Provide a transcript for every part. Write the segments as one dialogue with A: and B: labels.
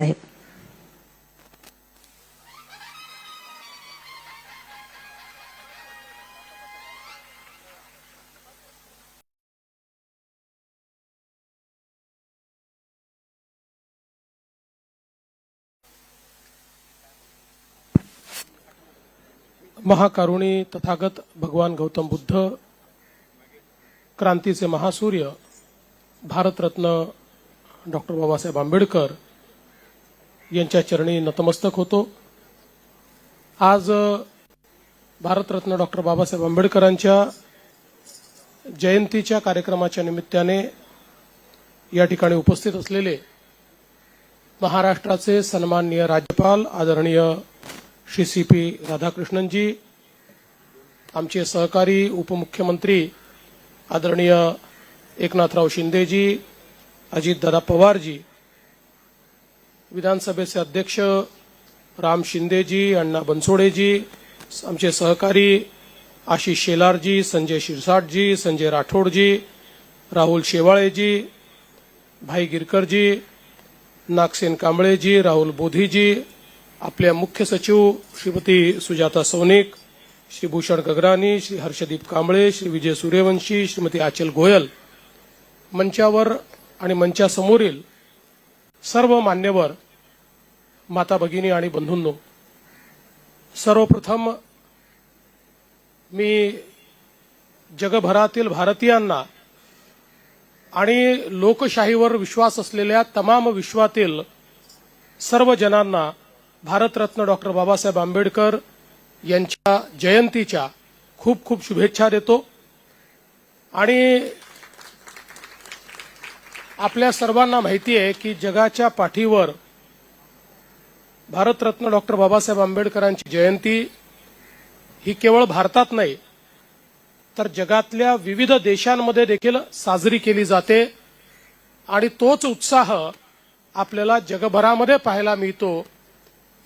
A: आहे.
B: महाकारुणी तथागत भगवान गौतम बुद्ध क्रांतीचे महासूर्य भारतरत्न डॉक्टर बाबासाहेब आंबेडकर यांच्या चरणी नतमस्तक होतो. आज भारतरत्न डॉक्टर बाबासाहेब आंबेडकरांच्या जयंतीच्या कार्यक्रमाच्या निमित्ताने या ठिकाणी उपस्थित असलेले महाराष्ट्राचे सन्माननीय राज्यपाल आदरणीय श्री सी पी राधाकृष्णनजी आमचे सहकारी उपमुख्यमंत्री आदरणीय एकनाथराव शिंदेजी अजितदादा पवारजी विधानसभेचे अध्यक्ष राम शिंदेजी अण्णा बनसोडेजी आमचे सहकारी आशिष शेलारजी संजय शिरसाटजी संजय राठोडजी राहुल शेवाळेजी भाई गिरकरजी नागसेन कांबळेजी राहुल बोधीजी आपल्या मुख्य सचिव श्रीमती सुजाता सोनिक श्री भूषण गगरानी श्री हर्षदीप कांबळे श्री विजय सूर्यवंशी श्रीमती आचल गोयल. मंचावर आणि मंचासमोरील सर्व मान्यवर माता भगिनी आणि बंधूंनो सर्वप्रथम मी जगभरातील भारतीयांना आणि लोकशाहीवर विश्वास असलेल्या तमाम विश्वातील सर्व जनांना भारतरत्न डॉक्टर बाबासाहेब आंबेडकर यांच्या जयंतीच्या खूप खूप शुभेच्छा देतो. आणि आपल्या सर्वांना माहिती आहे की जगाच्या पाठीवर भारतरत्न डॉक्टर बाबासाहेब आंबेडकरांची जयंती ही केवळ भारतात नाही तर जगातल्या विविध देशांमध्ये देखील साजरी केली जाते आणि तोच उत्साह आपल्याला जगभरामध्ये पाहायला मिळतो.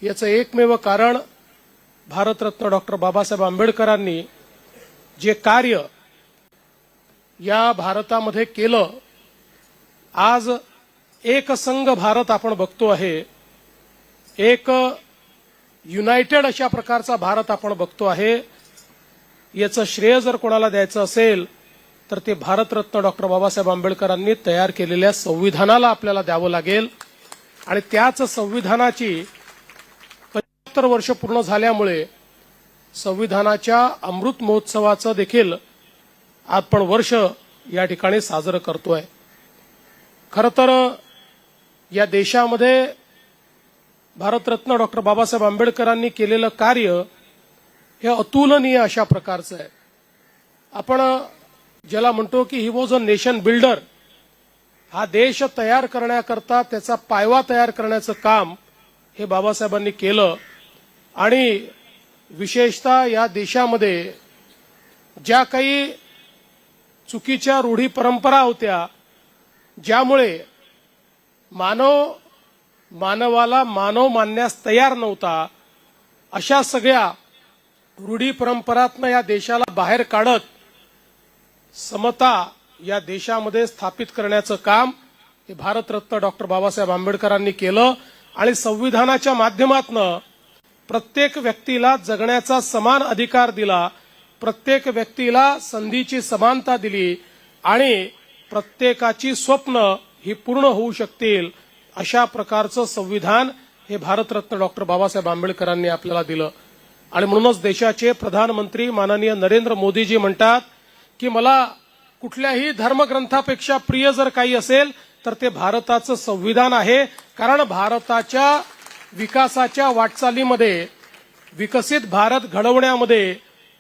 B: याचं एकमेव कारण भारतरत्न डॉक्टर बाबासाहेब आंबेडकरांनी जे कार्य या भारतामध्ये केलं आज एक संघ भारत आपण बघतो आहे. एक युनायटेड अशा प्रकारचा भारत आपण बघतो आहे. याचं श्रेय जर कोणाला द्यायचं असेल तर ते भारतरत्न डॉक्टर बाबासाहेब आंबेडकरांनी तयार केलेल्या संविधानाला आपल्याला द्यावं लागेल. आणि त्याच संविधानाची पंच्याहत्तर वर्ष पूर्ण झाल्यामुळे संविधानाच्या अमृत महोत्सवाचं देखील आपण वर्ष या ठिकाणी साजरं करतोय. खरं तर या देशामध्ये भारतरत्न डॉक्टर बाबासाहेब आंबेडकरांनी केलेलं कार्य हे अतुलनीय अशा प्रकारचं आहे. आपण ज्याला म्हणतो की he was a nation builder हा देश तयार करण्याकरता त्याचा पायवा तयार करण्याचं काम हे बाबासाहेबांनी केलं. आणि विशेषतः या देशामध्ये ज्या काही चुकीच्या रूढी परंपरा होत्या ज्यामुळे मानव मानवाला मानव मानण्यास तयार नव्हता अशा सगळ्या रूढी परंपरातनं या देशाला बाहेर काढत समता या देशामध्ये स्थापित करण्याचं काम हे भारतरत्न डॉक्टर बाबासाहेब आंबेडकरांनी केलं आणि संविधानाच्या माध्यमातनं प्रत्येक व्यक्तीला जगण्याचा समान अधिकार दिला प्रत्येक व्यक्तीला संधीची समानता दिली आणि प्रत्येकाची स्वप्न ही पूर्ण होऊ शकतील अशा प्रकारचं संविधान हे भारतरत्न डॉक्टर बाबासाहेब आंबेडकरांनी आपल्याला दिलं. आणि म्हणूनच देशाचे प्रधानमंत्री माननीय नरेंद्र मोदीजी म्हणतात की मला कुठल्याही धर्मग्रंथापेक्षा प्रिय जर काही असेल तर ते भारताचं संविधान आहे. कारण भारताच्या विकासाच्या वाटचालीमध्ये विकसित भारत घडवण्यामध्ये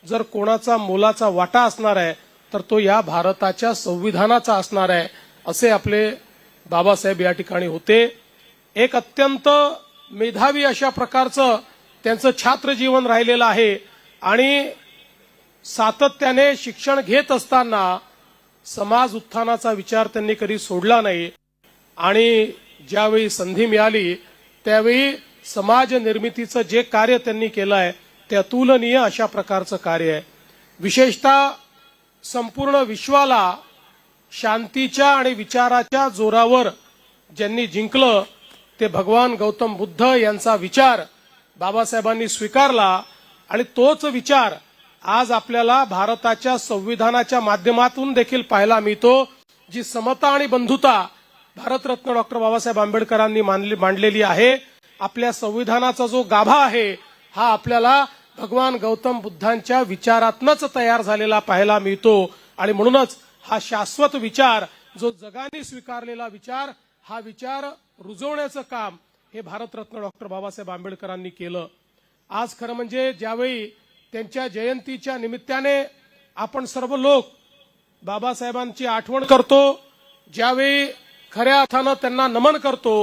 B: जर कोणाचा मोलाचा वाटा असणार आहे तर तो या भारताच्या संविधानाचा असणार आहे असे आपले बाबासाहेब या ठिकाणी होते. एक अत्यंत मेधावी अशा प्रकारचं त्यांचं छात्र जीवन राहिलेलं आहे आणि सातत्याने शिक्षण घेत असताना समाज उत्थानाचा विचार त्यांनी कधी सोडला नाही आणि ज्यावेळी संधी मिळाली त्यावेळी समाज निर्मितीचं जे कार्य त्यांनी केलं आहे ते अतुलनीय अशा प्रकारचं कार्य आहे. विशेषतः संपूर्ण विश्वाला शांतीच्या आणि विचाराच्या जोरावर ज्यांनी जिंकलं ते भगवान गौतम बुद्ध यांचा विचार बाबासाहेबांनी स्वीकारला आणि तोच विचार आज आपल्याला भारताच्या संविधानाच्या माध्यमातून देखील पाहायला मिळतो जी समता आणि बंधुता भारतरत्न डॉक्टर बाबासाहेब आंबेडकरांनी मानली मांडलेली आहे. आपल्या संविधानाचा जो गाभा आहे हा आपल्याला भगवान गौतम बुद्धांच्या विचारातनच तयार झालेला पाहायला मिळतो. आणि म्हणूनच हा शाश्वत विचार जो जगाने स्वीकारलेला विचार हा विचार रुजवण्याचं काम हे भारतरत्न डॉक्टर बाबासाहेब आंबेडकरांनी केलं. आज खरं म्हणजे ज्यावेळी त्यांच्या जयंतीच्या निमित्ताने आपण सर्व लोक बाबासाहेबांची आठवण करतो ज्यावेळी खऱ्या अर्थानं त्यांना नमन करतो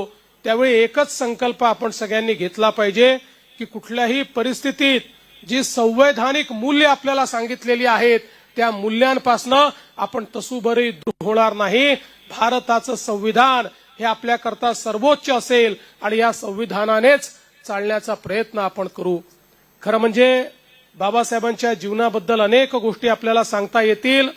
B: त्यावेळी एकच संकल्प आपण सगळ्यांनी घेतला पाहिजे की कुठल्याही परिस्थितीत जी संवैधानिक मूल्य आपल्याला सांगितलेली आहेत त्या मूल्यांपासनं आपण तसुभरी होणार नाही. भारताचं संविधान हे आपल्याकरता सर्वोच्च असेल आणि या संविधानानेच चालण्याचा प्रयत्न आपण करू. खरं म्हणजे बाबासाहेबांच्या जीवनाबद्दल अनेक गोष्टी आपल्याला सांगता येतील.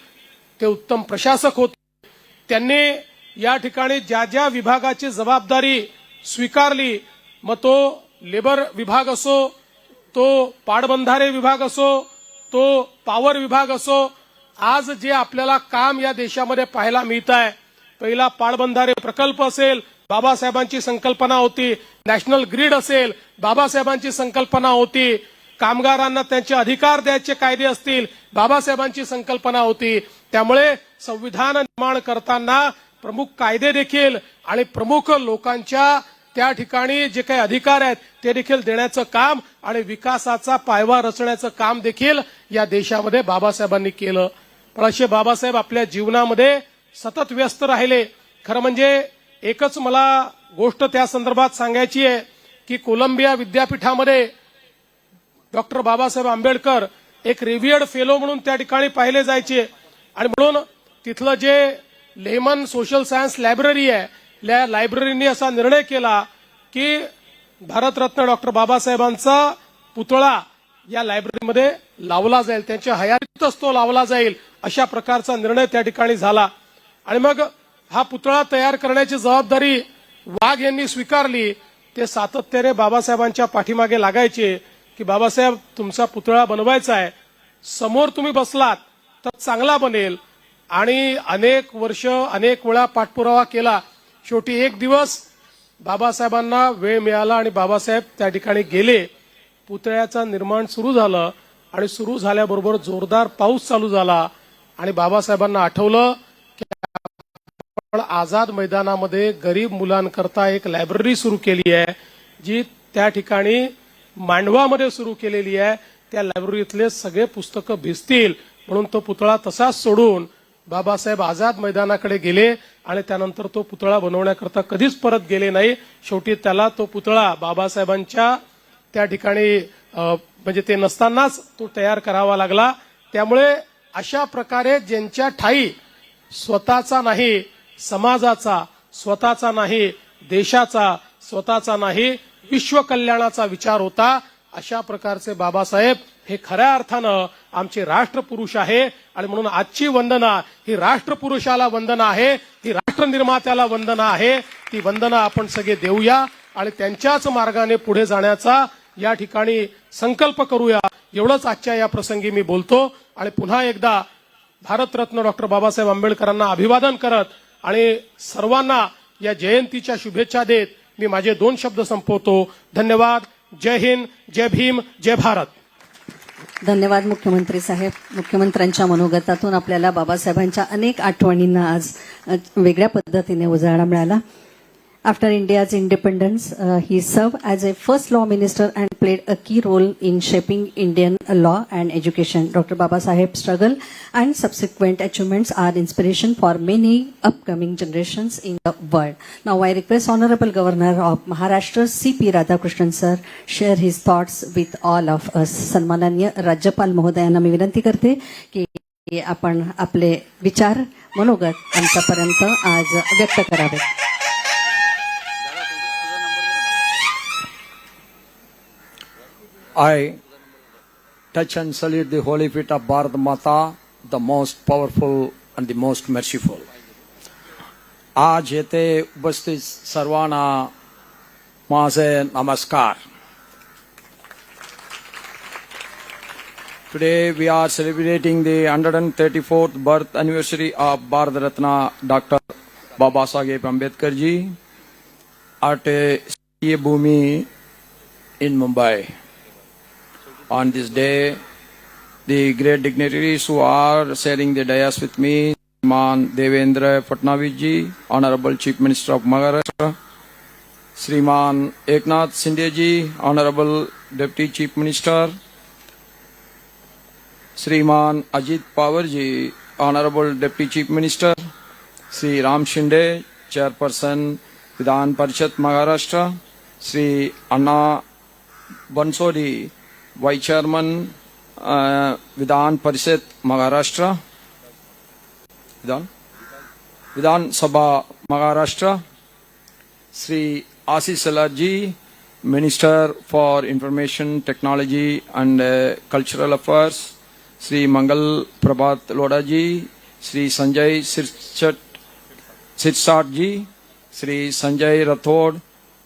B: ते उत्तम प्रशासक होते. त्यांनी या ठिकाणी ज्या ज्या विभागाची जबाबदारी स्वीकारली मग तो लेबर विभाग असो तो पाटबंधारे विभाग असो तो पॉवर विभाग असो आज जे आपल्याला काम या देशामध्ये पाहायला मिळत आहे पहिला पाटबंधारे प्रकल्प असेल बाबासाहेबांची संकल्पना होती नॅशनल ग्रीड असेल बाबासाहेबांची संकल्पना होती कामगारांना त्यांचे अधिकार द्यायचे कायदे असतील बाबासाहेबांची संकल्पना होती. त्यामुळे संविधान निर्माण करताना प्रमुख कायदे देखील आणि प्रमुख लोकांच्या त्या ठिकाणी जे काही अधिकार आहेत ते देखील देण्याचं काम आणि विकासाचा पायवा रचण्याचं काम देखील या देशामध्ये बाबासाहेबांनी केलं. पण असे बाबासाहेब आपल्या जीवनामध्ये सतत व्यस्त राहिले. खरं म्हणजे एकच मला गोष्ट त्या संदर्भात सांगायची आहे की कोलंबिया विद्यापीठामध्ये डॉक्टर बाबासाहेब आंबेडकर एक रिव्हियर्ड फेलो म्हणून त्या ठिकाणी पाहिले जायचे. आणि म्हणून तिथलं जे लेमन सोशल सायन्स लायब्ररी आहे लायब्ररीनी असा निर्णय केला की भारतरत्न डॉक्टर बाबासाहेबांचा पुतळा या लायब्ररीमध्ये लावला जाईल. त्यांच्या हयातीतच तो लावला जाईल अशा प्रकारचा निर्णय त्या ठिकाणी झाला. आणि मग हा पुतळा तयार करण्याची जबाबदारी वाघ यांनी स्वीकारली. ते सातत्याने बाबासाहेबांच्या पाठीमागे लागायचे की बाबासाहेब तुमचा पुतळा बनवायचा आहे. समोर तुम्ही बसलात तर चांगला बनेल. आणि अनेक वर्ष अनेक वेळा पाठपुरावा केला. शेवटी एक दिवस बाबासाहेबांना वेळ मिळाला आणि बाबासाहेब त्या ठिकाणी गेले. पुतळ्याचं निर्माण सुरू झालं आणि सुरू झाल्याबरोबर जोरदार पाऊस चालू झाला आणि बाबासाहेबांना आठवलं की आपण आझाद मैदानामध्ये गरीब मुलांकरता एक लायब्ररी सुरू केली आहे जी त्या ठिकाणी मांडवामध्ये सुरू केलेली आहे. त्या लायब्ररीतले सगळे पुस्तकं भिजतील म्हणून तो पुतळा तसाच सोडून बाबासाहेब आझाद मैदानाकडे गेले आणि त्यानंतर तो पुतळा बनवण्याकरता कधीच परत गेले नाही. शेवटी त्याला तो पुतळा बाबासाहेबांच्या त्या ठिकाणी म्हणजे ते नसतानाच तो तयार करावा लागला. त्यामुळे अशा प्रकारे ज्यांच्या ठाई स्वतःचा नाही समाजाचा स्वतःचा नाही देशाचा स्वतःचा नाही विश्वकल्याणाचा विचार होता अशा प्रकारचे बाबासाहेब हे खऱ्या अर्थानं आमचे राष्ट्रपुरुष आहे. आणि म्हणून आजची वंदना ही राष्ट्रपुरुषाला वंदना आहे ही राष्ट्रनिर्मात्याला वंदना आहे. ती वंदना आपण सगळे देऊया आणि त्यांच्याच मार्गाने पुढे जाण्याचा या ठिकाणी संकल्प करूया. एवढंच आजच्या या प्रसंगी मी बोलतो. आणि पुन्हा एकदा भारतरत्न डॉक्टर बाबासाहेब आंबेडकरांना अभिवादन करत आणि सर्वांना या जयंतीच्या शुभेच्छा देत मी माझे दोन शब्द संपवतो. धन्यवाद. जय हिंद. जय भीम. जय भारत.
A: धन्यवाद मुख्यमंत्री साहेब. मुख्यमंत्र्यांच्या मनोगतातून आपल्याला बाबासाहेबांच्या अनेक आठवणींना आज वेगळ्या पद्धतीने उजाळा मिळाला. After India's independence he served as a first law minister and played a key role in shaping Indian law and education doctor Babasaheb struggle and subsequent achievements are inspiration for many upcoming generations in the world. Now I request Honorable Governor of Maharashtra C.P. Radhakrishnan sir share his thoughts with all of us. सन्माननीय राज्यपाल महोदयांना मी विनंती करते की आपण आपले विचार मनोगत आमच्यापर्यंत आज व्यक्त करावे
C: I touch and salute the holy feet of Bharat Mata, the most powerful and the most merciful. આ જે તે ઉપસ્થિત સર્વાના માસે નમસ્કાર Today we are celebrating the 134th birth anniversary of Bharat Ratna Dr. Baba Saheb Ambedkar ji at a Bhumi in Mumbai. On this day, the great dignitaries who are sharing the dais with me, Shriman Devendra Fatnavis ji, Honorable Chief Minister of Maharashtra, Shriman Eknath Shinde ji, Honorable Deputy Chief Minister, Shriman Ajit Pawar ji, Honorable Deputy Chief Minister, Sri Ram Shinde, Chairperson Vidhan Parishad Maharashtra, Sri Anna Bansodi, vice chairman Vidhan Parishad, Maharashtra. Vidhan? Sabha, Maharashtra. Shri Ashish सलाजी minister for information technology and cultural affairs. Shri Mangal Prabhat Lodha ji, Shri Sanjay Shirsat ji, Shri Sanjay Rathod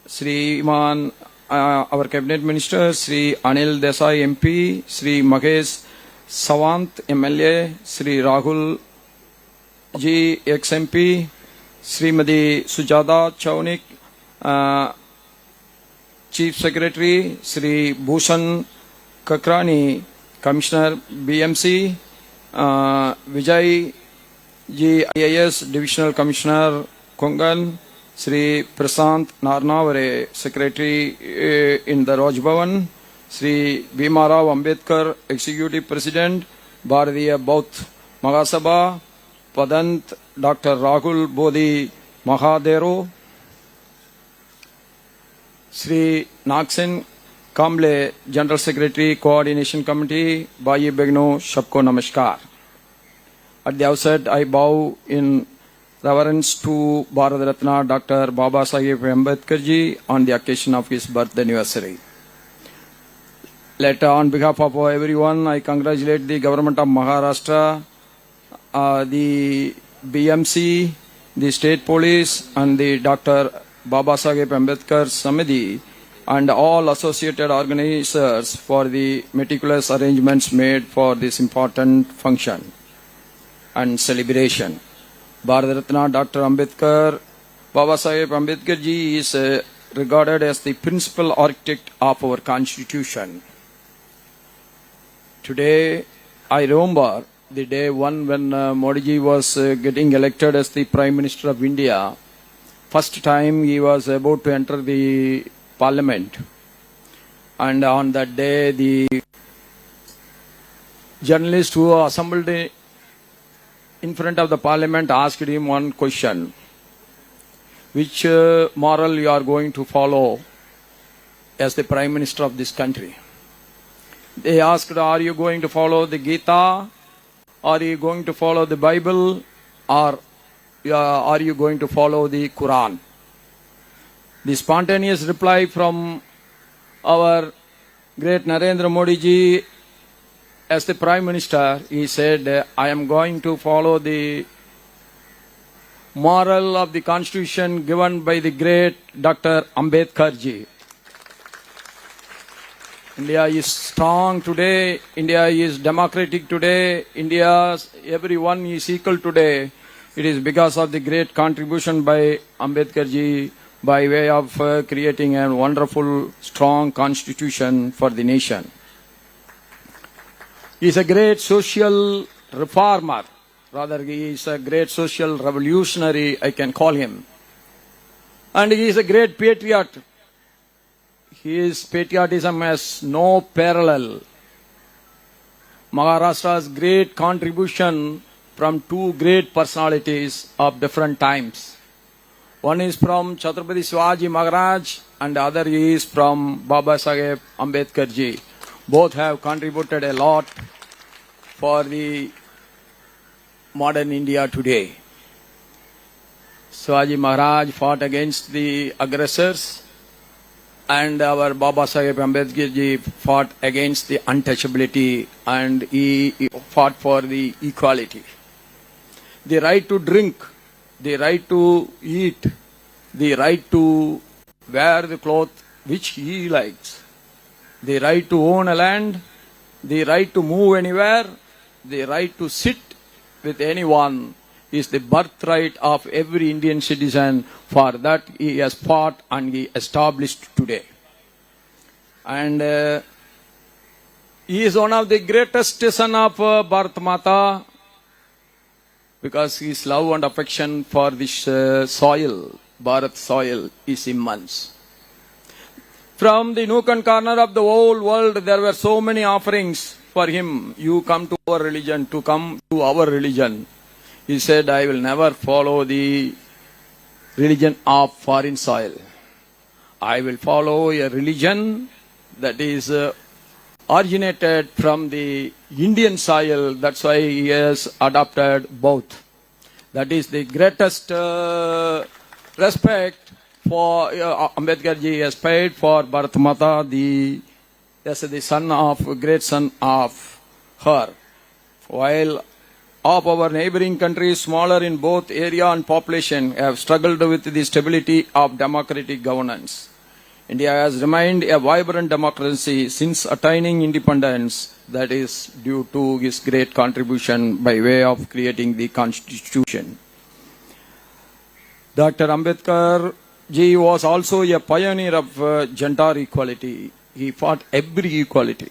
C: Shriman our Cabinet Minister, Sri Anil Desai MP, Sri Mahesh Savant MLA, Sri Rahul ji ex M P Shrimati Sujata Saunik chief secretary Shri Bhushan Gagrani commissioner BMC Vijay ji IAS divisional commissioner Konkan Shri Prashant Narnaware secretary in the Raj Bhavan Shri Bhimrao Ambedkar executive president Bharatiya Bauddha Mahasabha Bhadant doctor Rahul Bodhi Mahathero Shri Nagsen Kamble general secretary coordination committee बाई बेगनो सबको नमस्कार। At the outset, I bow in reverence to Bharat Ratna Dr. Baba Sahib Ambedkar ji on the occasion of his birth anniversary. Let uh, on behalf of everyone, I congratulate the government of Maharashtra, uh, the BMC, the state police, and the Dr. Baba Sahib Ambedkar Samiti, and all associated organizers for the meticulous arrangements made for this important function and celebration. Bharat Ratna Dr. Ambedkar, Baba Sahib Ambedkar ji is uh, regarded as the principal architect of our constitution. Today, I remember the day one when uh, Modi ji was uh, getting elected as the Prime Minister of India. First time he was about to enter the parliament. And on that day, the journalist who assembled in front of the parliament asked him one question. Which uh, moral you are going to follow as the prime minister of this country? They asked are you going to follow the gita? Are you going to follow the bible? Or uh, are you going to follow the quran? The spontaneous reply from our great narendra modi ji as the prime minister, he said, uh, I am going to follow the moral of the constitution given by the great Dr. Ambedkar ji. India is strong today. India is democratic today. India, everyone is equal today. It is because of the great contribution by Ambedkar ji by way of uh, creating a wonderful, strong constitution for the nation. He is a great social reformer. Rather, he is a great social revolutionary, I can call him. And he is a great patriot. His patriotism has no parallel. Maharashtra's great contribution from two great personalities of different times. One is from Chhatrapati Shivaji Maharaj and the other is from Baba Saheb Ambedkar ji. Both have contributed a lot for the modern India today. Shivaji Maharaj fought against the aggressors and our Baba Sahib Ambedkar fought against the untouchability and he he fought for the equality. The right to drink, the right to eat, the right to wear the cloth which he likes. The right to own a land, the right to move anywhere, the right to sit with anyone is the birthright of every Indian citizen. For that he has fought and he established today. And uh, he is one of the greatest son of uh, Bharat Mata because his love and affection for this uh, soil, Bharat soil, is immense. From the nook and corner of the whole world, there were so many offerings for him. You come to our religion, to come to our religion. He said, I will never follow the religion of foreign soil. I will follow a religion that is uh, originated from the Indian soil. That's why he has adopted both. That is the greatest uh, respect for uh, Ambedkar ji has paid for Bharat Mata, the as the son of great son of her. While of our neighboring countries, smaller in both area and population, have struggled with the stability of democratic governance. India has remained a vibrant democracy since attaining independence. That is due to his great contribution by way of creating the constitution. Dr. Ambedkar ji was also a pioneer of uh, gender equality. He fought every equality.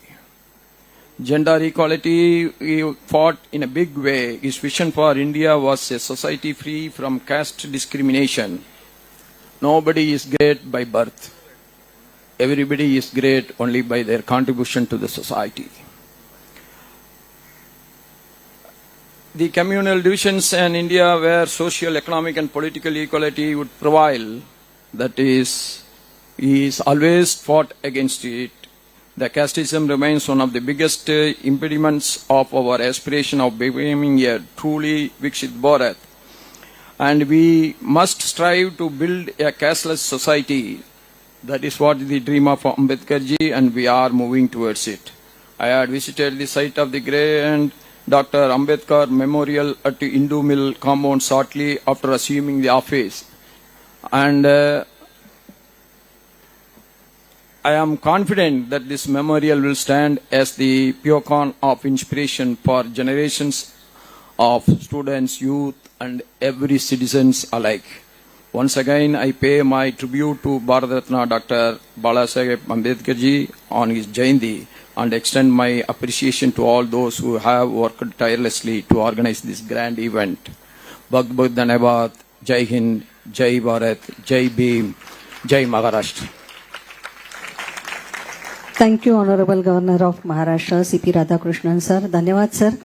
C: Gender equality, he fought in a big way. His vision for India was a society free from caste discrimination. Nobody is great by birth. Everybody is great only by their contribution to the society. The communal divisions in India where social, economic and political equality would prevail, that is, he is always fought against it. The casteism remains one of the biggest uh, impediments of our aspiration of becoming a truly Vikshit Bharat. And we must strive to build a casteless society. That is what the dream of Ambedkar ji, and we are moving towards it. I had visited the site of the grand Dr. Ambedkar Memorial at Hindu Mill compound shortly after assuming the office. And uh, I am confident that this memorial will stand as the beacon of inspiration for generations of students, youth, and every citizens alike. Once again, I pay my tribute to Bharat Ratna Dr. Balasaheb Ambedkar ji on his Jayanti and extend my appreciation to all those who have worked tirelessly to organize this grand event. Bhag Bhag Dhanabad, Jai Hind, Jai Bharat, Jai Bhim, Jai Maharashtra.
A: Thank you, Honorable Governor of Maharashtra, C.P. Radhakrishnan, sir. Dhanyavad, sir.